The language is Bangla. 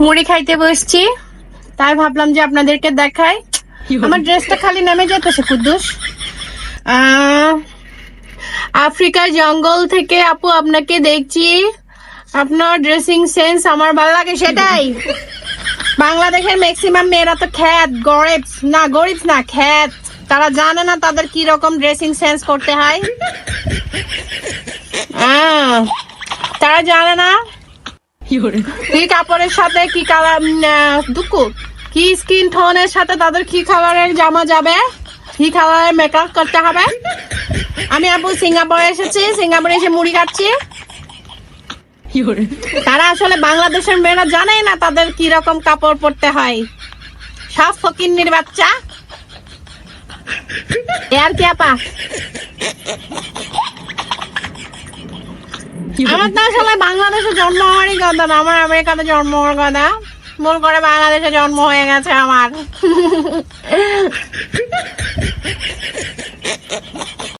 মুড়ি খাইতে বসছি। তাই ভাবলাম যে আপনাদেরকে দেখাই। আমার ড্রেসটা খালি নেমে যেতেছে কুদ্দুস। আহ, আফ্রিকার জঙ্গল থেকে আপু আপনাকে দেখছি। আপনার ড্রেসিং সেন্স আমার ভালো লাগে সেটাই। বাংলাদেশের ম্যাক্সিমাম মেয়েরা তো খ্যাত গরিব না গরিব না খ্যাত। তারা জানে না তাদের কি রকম ড্রেসিং সেন্স করতে হয়। তারা জানে না কি কাপড়ের সাথে কি কালার দুকু? কি স্কিন টোনের সাথে তাদের কি কালারের জামা যাবে? কি কালারের মেকআপ করতে হবে? আমি আপু সিঙ্গাপুরে এসেছি সিঙ্গাপুরে এসে মুড়ি খাচ্ছি। তারা আসলে বাংলাদেশের মেয়েরা জানেই না তাদের কি রকম কাপড় পরতে হয়। সব ফকিন্নির বাচ্চা। এ আর কি আপা? আমার তো আসলে বাংলাদেশে জন্ম হওয়ারই কথা না আমার আমেরিকাতে জন্ম হওয়ার কথা। মূল করে বাংলাদেশে জন্ম হয়ে গেছে আমার।